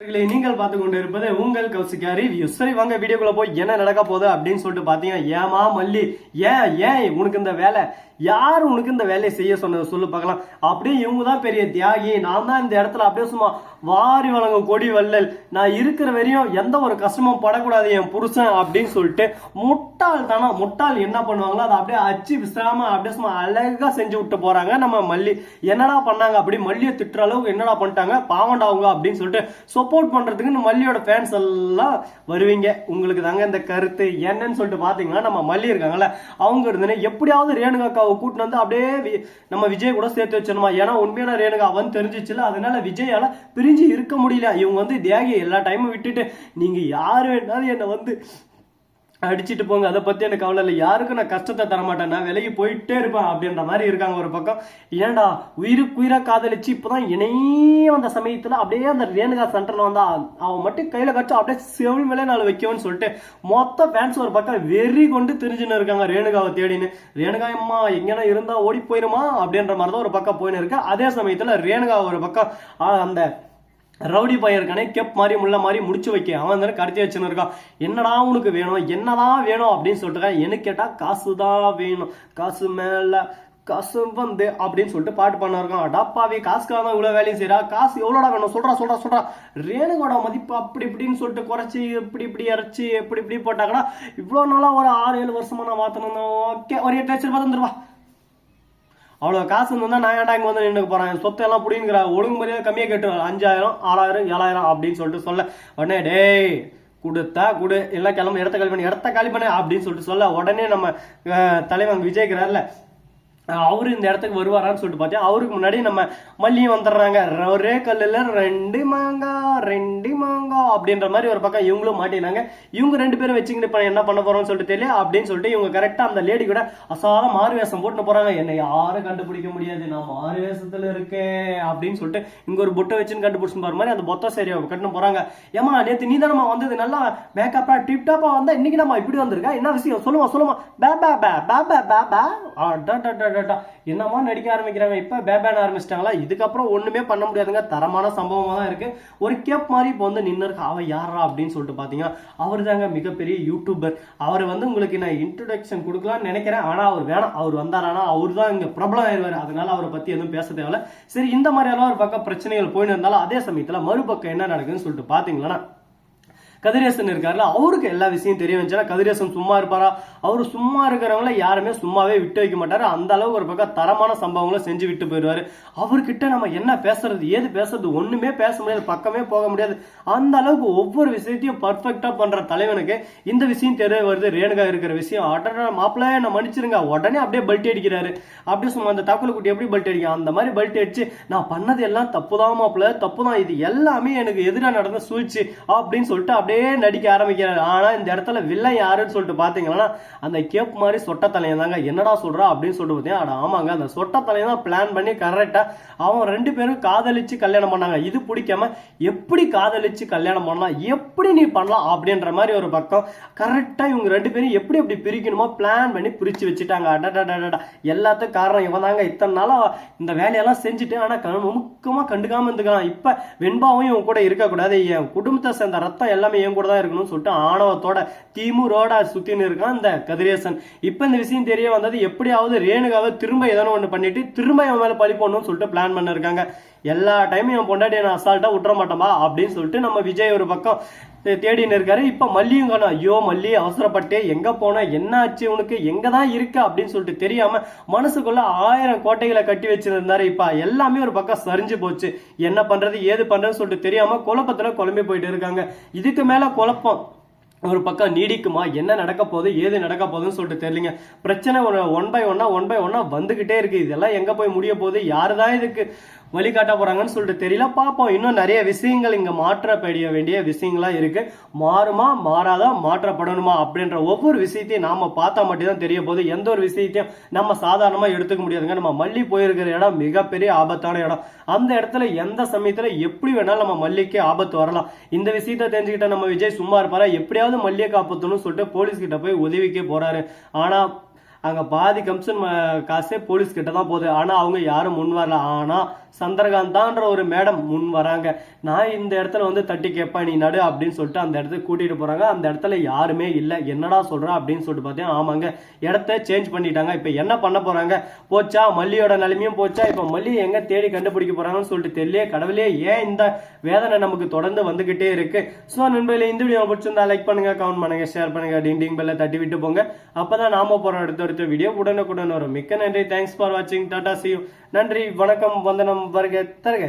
நீங்கள் பார்த்து கொண்டு இருப்பது உங்கள் கௌசிகா ரிவ்யூ சரி வாங்க வீடியோக்குள்ள போய் என்ன நடக்க போகுது அப்படின்னு சொல்லிட்டு பாத்தீங்கன்னா ஏமா மல்லி? ஏன் ஏன் உனக்கு இந்த வேலை? யார் உனக்கு இந்த வேலையை செய்ய சொன்னது சொல்லு பார்க்கலாம். அப்படியே இவங்க தான் பெரிய தியாகி. நான் தான் இந்த இடத்துல அப்படியே சும்மா வாரி வழங்கும் கொடி வள்ளல். நான் இருக்கிற வரையும் எந்த ஒரு கஷ்டமும் படக்கூடாது என் புருஷன் அப்படின்னு சொல்லிட்டு முட்டாள் தானா? முட்டாள் என்ன பண்ணுவாங்களோ அதை அப்படியே அச்சு விசாம அப்படியே சும்மா அழகா செஞ்சு விட்டு போறாங்க நம்ம மல்லி. என்னடா பண்ணாங்க அப்படி மல்லியை திட்டுற அளவுக்கு என்னடா பண்ணிட்டாங்க? பாவண்டா அவங்க அப்படின்னு சொல்லிட்டு சப்போர்ட் பண்றதுக்கு மல்லியோட ஃபேன்ஸ் எல்லாம் வருவீங்க. உங்களுக்கு தாங்க இந்த கருத்து. என்னன்னு சொல்லிட்டு பாத்தீங்கன்னா நம்ம மல்லி இருக்காங்கல்ல அவங்க இருந்துன்னு எப்படியாவது ரேணுகாக்கா கூட்டின்னு வந்து அப்படியே நம்ம விஜய் கூட சேர்த்து வச்சிடணுமா? ஏன்னா உண்மையான ரேணுகா அவன் தெரிஞ்சிச்சுல அதனால விஜயால பிரிஞ்சு இருக்க முடியல. இவங்க வந்து தியாகி எல்லா டைமும் விட்டுட்டு நீங்க யாரு வேணாலும் என்னை வந்து அடிச்சிட்டு போங்க. அதை பத்தி எனக்கு கவலை இல்லை. யாருக்கும் நான் கஷ்டத்தை தரமாட்டேன். நான் விலகி போயிட்டே இருப்பேன் அப்படின்ற மாதிரி இருக்காங்க ஒரு பக்கம். ஏன்டா? உயிருக்கு உயிரா காதலிச்சு இப்பதான் இணையே வந்த சமயத்துல அப்படியே அந்த ரேணுகா சென்டர்ல வந்தா அவன் மட்டும் கையில கட்சி அப்படியே செவில் மேலே நாள் வைக்கவும்னு சொல்லிட்டு மொத்த ஃபேன்ஸ் ஒரு பக்கம் வெறி கொண்டு தெரிஞ்சுன்னு இருக்காங்க ரேணுகாவை தேடின்னு. ரேணுகா அம்மா எங்கன்னா இருந்தா ஓடி போயிருமா? அப்படின்ற மாதிரி தான் ஒரு பக்கம் போயின்னு இருக்கு. அதே சமயத்துல ரேணுகா ஒரு பக்கம் அந்த ரவுடி பையன் இருக்கானே கெப் மாதிரி முள்ள மாதிரி முடிச்சு வைக்க. அவன் தானே கடத்தி வச்சுன்னு இருக்கான். என்னடா உனக்கு வேணும்? என்னதான் வேணும் அப்படின்னு சொல்லிட்டு எனக்கு கேட்டால் காசு தான் வேணும். காசு மேல காசு வந்து அப்படின்னு சொல்லிட்டு பாட்டு பண்ண டப்பாவே அடாப்பாவே காசுக்காக தான் இவ்வளோ வேலையும் செய்யறா காசு எவ்வளோடா வேணும்? சொல்றா சொல்றா சொல்றா. ரேணுகோட மதிப்பு அப்படி இப்படின்னு சொல்லிட்டு குறைச்சி இப்படி இப்படி இறச்சி எப்படி இப்படி போட்டாங்கன்னா இவ்வளோ நாளாக ஒரு ஆறு ஏழு வருஷமா நான் மாத்தணும் ஓகே. ஒரு எட்டு லட்சம் ரூபாய் தந்துருவா. அவ்வளோ காசு இருந்தால் நான் ஏன்டா இங்கே வந்து நின்று போகிறேன் சொத்து எல்லாம் பிடிங்கிற ஒழுங்கு முறையாக கம்மியாக கேட்டு அஞ்சாயிரம் ஆறாயிரம் ஏழாயிரம் அப்படின்னு சொல்லிட்டு சொல்ல. உடனே டேய் கொடுத்தா கொடு. எல்லாம் கிளம்பு. இடத்த காலி பண்ணி. இடத்த காலி பண்ணு. அப்படின்னு சொல்லிட்டு சொல்ல. உடனே நம்ம தலைவன் விஜய்கிறார்ல அவரு இந்த இடத்துக்கு வருவாரான்னு சொல்லிட்டு பார்த்தேன். அவருக்கு முன்னாடி நம்ம மல்லியும் வந்துடுறாங்க. ஒரே கல்லுல ரெண்டு மாங்கா ரெண்டு மாங்கா அப்படின்ற மாதிரி ஒரு பக்கம் இவங்களும் மாட்டினாங்க. இவங்க ரெண்டு பேரும் வச்சுக்கிட்டு இப்போ என்ன பண்ண போறோம்னு சொல்லிட்டு தெரியல. அப்படின்னு சொல்லிட்டு இவங்க கரெக்டா அந்த லேடி கூட அசாத மாறு வேஷம் போட்டு போறாங்க. என்னை யாரும் கண்டுபிடிக்க முடியாது. நான் மாறு வேஷத்துல இருக்கேன் அப்படின்னு சொல்லிட்டு இங்க ஒரு பொட்டை வச்சுன்னு கண்டுபிடிச்சு பாரு மாதிரி அந்த பொத்த சரி கட்டணும் போறாங்க. ஏமா நேற்று நீ தானம்மா வந்தது? நல்லா மேக்கப்பா டிப் டாப்பா வந்தா இன்னைக்கு நம்ம இப்படி வந்திருக்கா? என்ன விஷயம்? சொல்லுமா சொல்லுமா. பே பே பே பே பே பே. பே அடடடடடா. என்னமா நடிக்க ஆரம்பிக்கிறாங்க? இப்போ பேபேன் ஆரம்பிச்சிட்டாங்களா? இதுக்கப்புறம் ஒன்றுமே பண்ண முடியாதுங்க. தரமான சம்பவமாக தான் இருக்குது ஒரு கேப் மாதிரி இப்போ வந்து நின்று இருக்கு. அவ யாரா அப்படின்னு சொல்லிட்டு பார்த்தீங்கன்னா அவர் தாங்க மிகப்பெரிய யூடியூபர் அவர் வந்து உங்களுக்கு நான் இன்ட்ரடக்ஷன் கொடுக்கலாம்னு நினைக்கிறேன். ஆனால் அவர் வேணாம். அவர் வந்தாரானா அவர் தான் இங்கே பிரபலம் ஆயிடுவார் அதனால அவரை பற்றி எதுவும் பேச தேவையில்ல. சரி இந்த மாதிரி எல்லாம் ஒரு பக்கம் பிரச்சனைகள் போயின்னு இருந்தாலும் அதே சமயத்தில் மறுபக்கம் என்ன நடக்குதுன்னு சொல்லிட்டு பாத்தீங்களா கதிரேசன் இருக்காருல்ல அவருக்கு எல்லா விஷயம் தெரிய வந்துச்சுன்னா கதிரேசன் சும்மா இருப்பாரா? அவர் சும்மா இருக்கிறவங்கள யாருமே சும்மாவே விட்டு வைக்க மாட்டாரு. அந்த அளவுக்கு ஒரு பக்கம் தரமான சம்பவங்களை செஞ்சு விட்டு போயிடுவாரு. அவர்கிட்ட நம்ம என்ன பேசுறது ஏது பேசுறது ஒண்ணுமே பேச முடியாது பக்கமே போக முடியாது. அந்த அளவுக்கு ஒவ்வொரு விஷயத்தையும் பர்ஃபெக்டா பண்ற தலைவனுக்கு இந்த விஷயம் தெரிய வருது. ரேணுகா இருக்கிற விஷயம் அடடா மாப்பிள்ள என்ன மன்னிச்சிருங்க. உடனே அப்படியே பல்ட்டி அடிக்கிறாரு. அப்படியே சும்மா அந்த தாக்குல குட்டி எப்படி பல்ட்டி அடிக்கும்? அந்த மாதிரி பல்ட்டி அடிச்சு நான் பண்ணது எல்லாம் தப்புதான் மாப்பிள்ள தப்புதான். இது எல்லாமே எனக்கு எதிராக நடந்த சூழ்ச்சி அப்படின்னு சொல்லிட்டு அப்படியே நடிக்க ஆரம்பிக்கிறாரு. ஆனால் இந்த இடத்துல வில்லன் யாருன்னு சொல்லிட்டு பார்த்தீங்கன்னா அந்த கேப் மாதிரி சொட்ட தலையன் தாங்க என்னடா சொல்கிறா அப்படின்னு சொல்லிட்டு பார்த்தீங்கன்னா ஆமாங்க அந்த சொட்ட தலையன் தான் பிளான் பண்ணி கரெக்டாக அவன் ரெண்டு பேரும் காதலிச்சு கல்யாணம் பண்ணாங்க. இது பிடிக்காம எப்படி காதலிச்சு கல்யாணம் பண்ணலாம் எப்படி நீ பண்ணலாம் அப்படின்ற மாதிரி ஒரு பக்கம் கரெக்டாக இவங்க ரெண்டு பேரும் எப்படி எப்படி பிரிக்கணுமோ பிளான் பண்ணி பிரித்து வச்சுட்டாங்க. அடடா எல்லாத்துக்கும் காரணம் இவன் தாங்க இத்தனை நாளாக இந்த வேலையெல்லாம் செஞ்சுட்டு ஆனால் கண் முக்கமா கண்டுக்காமல் இருந்துக்கலாம் இப்போ வெண்பாவும் இவன் கூட இருக்கக்கூடாது என் குடும்பத்தை சேர்ந்த ரத்தம் எல்லாமே என் கூட தான் இருக்கணும்னு சொல்லிட்டு ஆணவத்தோட திமுரோட சுத்தின்னு இருக்கான் இந்த கதிரேசன். இப்ப இந்த விஷயம் தெரிய வந்தது எப்படியாவது ரேணுகாவை திரும்ப ஏதோ ஒண்ணு பண்ணிட்டு திரும்ப என் மேல பழி போடணும்னு சொல்லிட்டு பிளான் பண்ணிருக்காங்க. எல்லா டைமும் என் பொண்டாட்டி நான் அசால்ட்டா விட்டுற மாட்டோமா அப்படின்னு சொல்லிட்டு நம்ம விஜய் ஒரு பக்கம் தேடின்னு இருக்காரு. இப்போ மல்லியும் காணும் ஐயோ மல்லி அவசரப்பட்டு எங்கே போன என்ன ஆச்சு உனக்கு எங்கே தான் இருக்கு? அப்படின்னு சொல்லிட்டு தெரியாம மனசுக்குள்ள ஆயிரம் கோட்டைகளை கட்டி வச்சிருந்தாரு. இப்போ எல்லாமே ஒரு பக்கம் சரிஞ்சு போச்சு. என்ன பண்றது ஏது பண்றதுன்னு சொல்லிட்டு தெரியாம குழப்பத்தில் குழம்பி போயிட்டு இருக்காங்க. இதுக்கு மேலே குழப்பம் ஒரு பக்கம் நீடிக்குமா? என்ன நடக்க போகுது? ஏது நடக்க போகுதுன்னு சொல்லிட்டு தெரியலங்க. பிரச்சனை ஒன் பை ஒன்னா ஒன் பை ஒன்னா வந்துகிட்டே இருக்கு. இதெல்லாம் எங்க போய் முடிய போகுது? யாருதான் இதுக்கு வழிகாட்ட போறாங்கன்னு சொல்லிட்டு தெரியல. பார்ப்போம். இன்னும் நிறைய விஷயங்கள் இங்க மாற்றப்பட வேண்டிய விஷயங்களா இருக்கு. மாறுமா மாறாதா மாற்றப்படணுமா அப்படின்ற ஒவ்வொரு விஷயத்தையும் நாம பார்த்தா மட்டும்தான் தெரிய போகுது. எந்த ஒரு விஷயத்தையும் நம்ம சாதாரணமா எடுத்துக்க முடியாதுங்க. நம்ம மல்லி போயிருக்கிற இடம் மிகப்பெரிய ஆபத்தான இடம். அந்த இடத்துல எந்த சமயத்துல எப்படி வேணாலும் நம்ம மல்லிக்கு ஆபத்து வரலாம்? இந்த விஷயத்த தெரிஞ்சுக்கிட்ட நம்ம விஜய் சும்மா இருப்பாரா? எப்படியாவது மல்லியை காப்பாற்றணும்னு சொல்லிட்டு போலீஸ் கிட்ட போய் உதவிக்கே போறாரு. ஆனா அங்க பாதி கமிஷன் காசே போலீஸ் கிட்ட தான் போகுது. ஆனா அவங்க யாரும் முன் வரல. ஆனா சந்திரகாந்தான்ற ஒரு மேடம் முன் வராங்க. நான் இந்த இடத்துல வந்து தட்டி கேட்பேன் நீ நடு அப்படின்னு சொல்லிட்டு அந்த இடத்துக்கு கூட்டிட்டு போறாங்க. அந்த இடத்துல யாருமே இல்லை. என்னடா சொல்றா அப்படின்னு சொல்லிட்டு பார்த்தேன். ஆமாங்க. இடத்த சேஞ்ச் பண்ணிட்டாங்க. இப்போ என்ன பண்ண போறாங்க? போச்சா? மல்லியோட நிலைமையும் போச்சா? இப்போ மல்லி எங்க தேடி கண்டுபிடிக்க போறாங்கன்னு சொல்லிட்டு தெரியல கடவுளே ஏன் இந்த வேதனை நமக்கு தொடர்ந்து வந்துகிட்டே இருக்கு? ஸோ நண்பர்களே இந்த வீடியோ பிடிச்சிருந்தா லைக் பண்ணுங்க கமெண்ட் பண்ணுங்க ஷேர் பண்ணுங்க டிங் பெல்ல தட்டி விட்டு போங்க. அப்பதான் நாம போகிற அடுத்த அடுத்த வீடியோ உடனுக்குடன் வரும். மிக்க நன்றி. தேங்க்ஸ் ஃபார் வாட்சிங் டாடா சி நன்றி வணக்கம் வந்தனம் வருக தருக.